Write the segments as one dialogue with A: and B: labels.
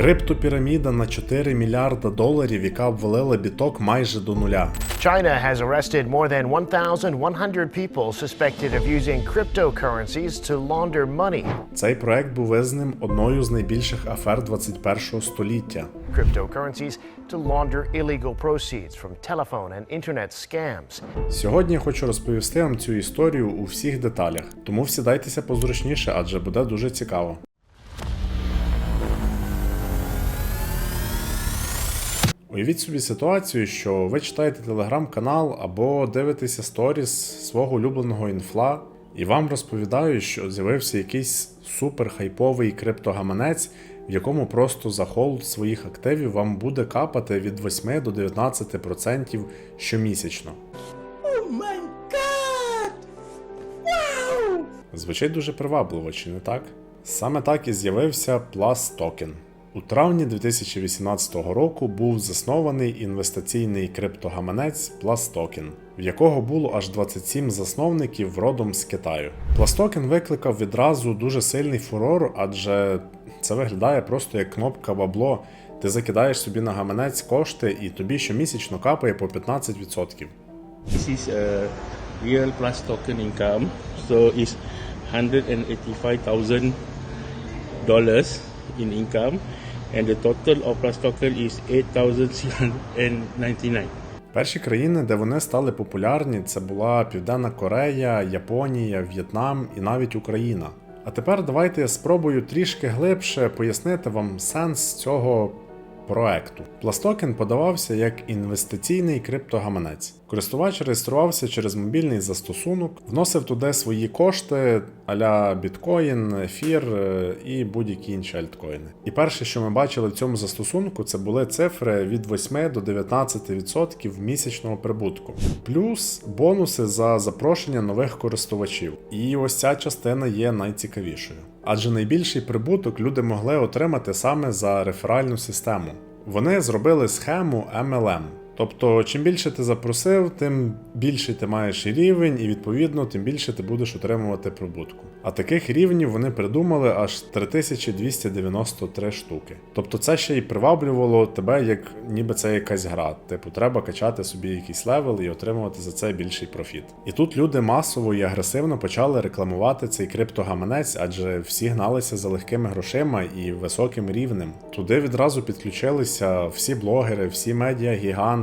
A: Криптопіраміда на 4 мільярда доларів, яка обвалила біток майже до нуля.
B: China has arrested more than 1,100 people suspected of using cryptocurrencies to launder money.
A: Цей проект був визнаним одною з найбільших афер 21 століття.
B: Cryptocurrencies to launder illegal proceeds from telephone and internet scams.
A: Сьогодні я хочу розповісти вам цю історію у всіх деталях, тому всідайтеся позручніше, адже буде дуже цікаво. Уявіть собі ситуацію, що ви читаєте телеграм-канал або дивитеся сторіс свого улюбленого інфла, і вам розповідають, що з'явився якийсь супер хайповий криптогаманець, в якому просто за холд своїх активів вам буде капати від 8 до 19% щомісячно. Звучить дуже привабливо, чи не так? Саме так і з'явився Plus Token. У травні 2018 року був заснований інвестиційний криптогаманець PlusToken, в якого було аж 27 засновників родом з Китаю. Пластокен викликав відразу дуже сильний фурор, адже це виглядає просто як кнопка бабло. Ти закидаєш собі на гаманець кошти і тобі щомісячно капає по 15%.
C: This is a real plus income, so it's $185,000 in income, and the total of plus token is eight thousand six hundred and ninety-nine.
A: Перші країни, де вони стали популярні, це була Південна Корея, Японія, В'єтнам і навіть Україна. А тепер давайте я спробую трішки глибше пояснити вам сенс цього проекту. Пластокен подавався як інвестиційний криптогаманець. Користувач реєструвався через мобільний застосунок, вносив туди свої кошти аля біткоін, ефір е, і будь-які інші альткоїни. І перше, що ми бачили в цьому застосунку, це були цифри від 8 до 19% місячного прибутку, плюс бонуси за запрошення нових користувачів. І ось ця частина є найцікавішою. Адже найбільший прибуток люди могли отримати саме за реферальну систему. Вони зробили схему MLM. Тобто, чим більше ти запросив, тим більший ти маєш рівень, і відповідно, тим більше ти будеш отримувати прибутку. А таких рівнів вони придумали аж 3293 штуки. Тобто це ще й приваблювало тебе, як ніби це якась гра. Типу, треба качати собі якийсь левел і отримувати за це більший профіт. І тут люди масово і агресивно почали рекламувати цей криптогаманець, адже всі гналися за легкими грошима і високим рівнем. Туди відразу підключилися всі блогери, всі медіа,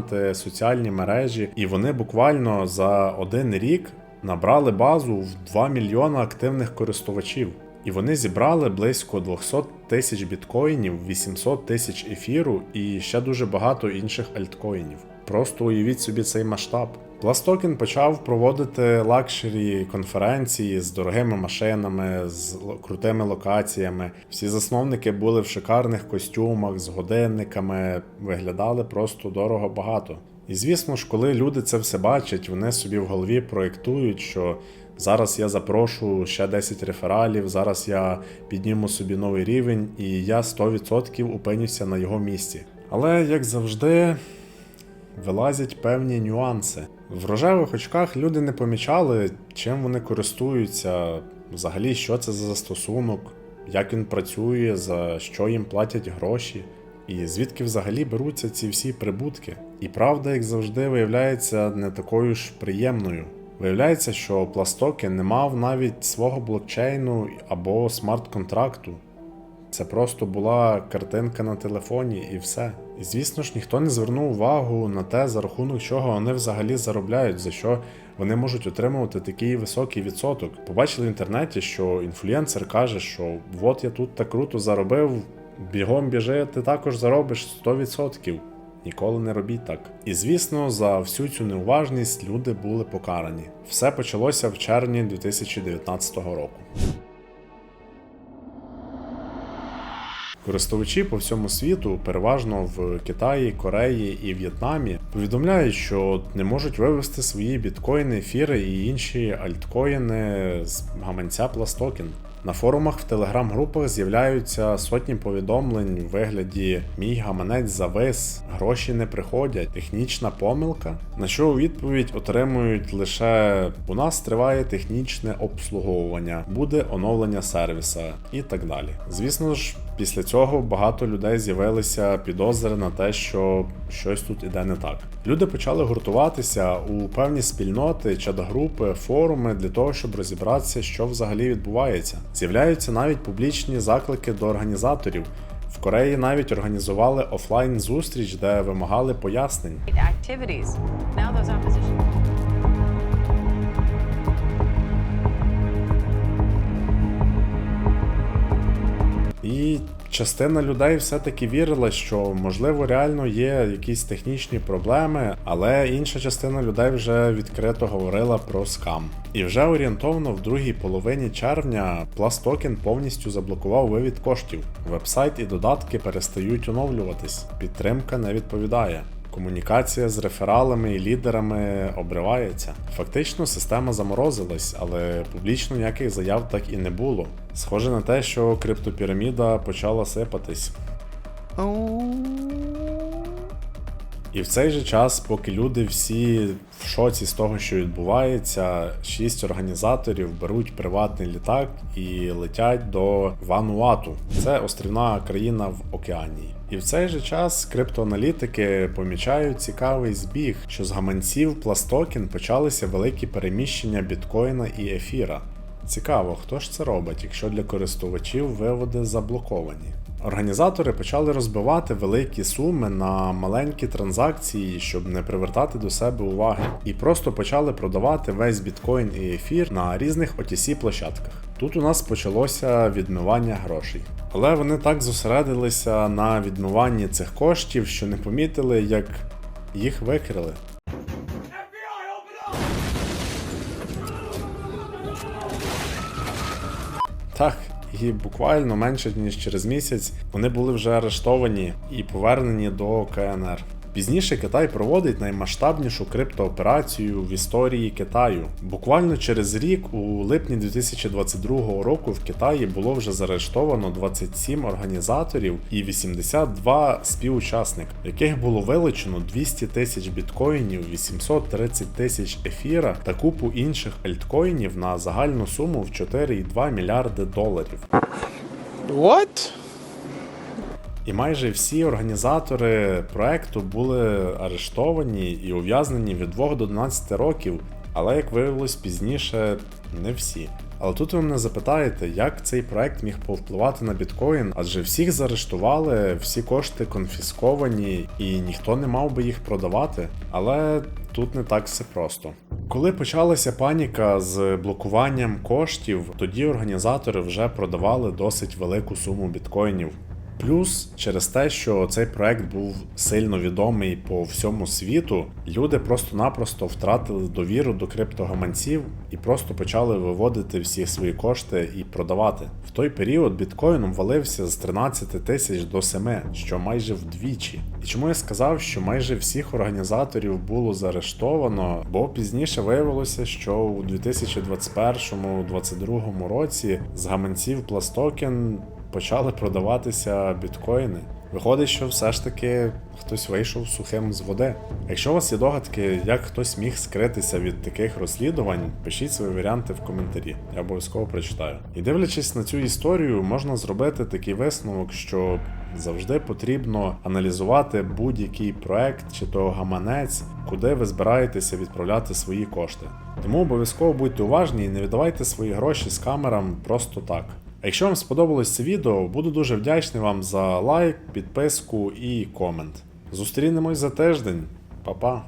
A: гіганти, соціальні мережі, і вони буквально за один рік набрали базу в 2 мільйона активних користувачів. І вони зібрали близько 200 тисяч біткоїнів, 800 тисяч ефіру і ще дуже багато інших альткоїнів. Просто уявіть собі цей масштаб. Пластокен почав проводити лакшері конференції з дорогими машинами, з крутими локаціями. Всі засновники були в шикарних костюмах з годинниками, виглядали просто дорого багато. І звісно ж, коли люди це все бачать, вони собі в голові проєктують, що зараз я запрошу ще 10 рефералів, зараз я підніму собі новий рівень, і я 100% опинюся на його місці. Але як завжди, вилазять певні нюанси. В рожевих очках люди не помічали, чим вони користуються, взагалі, що це за застосунок, як він працює, за що їм платять гроші, і звідки взагалі беруться ці всі прибутки. І правда, як завжди, виявляється не такою ж приємною. Виявляється, що Пластокен не мав навіть свого блокчейну або смарт-контракту. Це просто була картинка на телефоні і все. І звісно ж, ніхто не звернув увагу на те, за рахунок чого вони взагалі заробляють, за що вони можуть отримувати такий високий відсоток. Побачили в інтернеті, що інфлюенсер каже, що от я тут так круто заробив, бігом біжи, ти також заробиш 100%. Ніколи не робіть так. І звісно, за всю цю неуважність люди були покарані. Все почалося в червні 2019 року. Користувачі по всьому світу, переважно в Китаї, Кореї і В'єтнамі, повідомляють, що не можуть вивести свої біткоїни, ефіри і інші альткоїни з гаманця Пластокен. На форумах в телеграм-групах з'являються сотні повідомлень у вигляді Мій гаманець завис, гроші не приходять, технічна помилка. На що у відповідь отримують лише у нас триває технічне обслуговування, буде оновлення сервіса і так далі. Звісно ж, Після цього багато людей з'явилися підозри на те, що щось тут іде не так. Люди почали гуртуватися у певні спільноти, чат-групи, форуми для того, щоб розібратися, що взагалі відбувається. З'являються навіть публічні заклики до організаторів. В Кореї навіть організували офлайн зустріч, де вимагали пояснень. Частина людей все-таки вірила, що можливо реально є якісь технічні проблеми, але інша частина людей вже відкрито говорила про скам. І вже орієнтовно в другій половині червня Пластокен повністю заблокував вивід коштів. Вебсайт і додатки перестають оновлюватись. Підтримка не відповідає. Комунікація з рефералами і лідерами обривається. Фактично система заморозилась, але публічно ніяких заяв так і не було. Схоже на те, що криптопіраміда почала сипатись. І в цей же час, поки люди всі в шоці з того, що відбувається, шість організаторів беруть приватний літак і летять до Вануату. Це острівна країна в океанії. І в цей же час криптоаналітики помічають цікавий збіг, що з гаманців Пластокен почалися великі переміщення біткоїна і ефіра. Цікаво, хто ж це робить, якщо для користувачів виводи заблоковані. Організатори почали розбивати великі суми на маленькі транзакції, щоб не привертати до себе уваги, і просто почали продавати весь біткоін і ефір на різних OTC площадках. Тут у нас почалося відмивання грошей. Але вони так зосередилися на відмиванні цих коштів, що не помітили, як їх викрили. Так, і буквально менше ніж через місяць вони були вже арештовані і повернені до КНР. Пізніше Китай проводить наймасштабнішу криптооперацію в історії Китаю. Буквально через рік, у липні 2022 року, в Китаї було вже заарештовано 27 організаторів і 82 співучасника, яких було вилучено 200 тисяч біткоїнів, 830 тисяч ефіра та купу інших альткоїнів на загальну суму в 4,2 мільярди доларів.
D: What?
A: І майже всі організатори проекту були арештовані і ув'язнені від 2 до 12 років, але як виявилось пізніше, не всі. Але тут ви мене запитаєте, як цей проект міг повпливати на біткоін, адже всіх заарештували, всі кошти конфісковані, і ніхто не мав би їх продавати. Але тут не так все просто. Коли почалася паніка з блокуванням коштів, тоді організатори вже продавали досить велику суму біткоїнів. Плюс через те, що цей проект був сильно відомий по всьому світу, люди просто-напросто втратили довіру до криптогаманців і просто почали виводити всі свої кошти і продавати. В той період біткоін валився з 13 тисяч до 7, що майже вдвічі. І чому я сказав, що майже всіх організаторів було заарештовано, бо пізніше виявилося, що у 2021-2022 році з гаманців Пластокен почали продаватися біткоїни. Виходить, що все ж таки хтось вийшов сухим з води. Якщо у вас є догадки, як хтось міг скритися від таких розслідувань, пишіть свої варіанти в коментарі, я обов'язково прочитаю. І дивлячись на цю історію, можна зробити такий висновок, що завжди потрібно аналізувати будь-який проект чи то гаманець, куди ви збираєтеся відправляти свої кошти. Тому обов'язково будьте уважні і не віддавайте свої гроші з камерам просто так. А якщо вам сподобалось це відео, буду дуже вдячний вам за лайк, підписку і комент. Зустрінемось за тиждень. Па-па!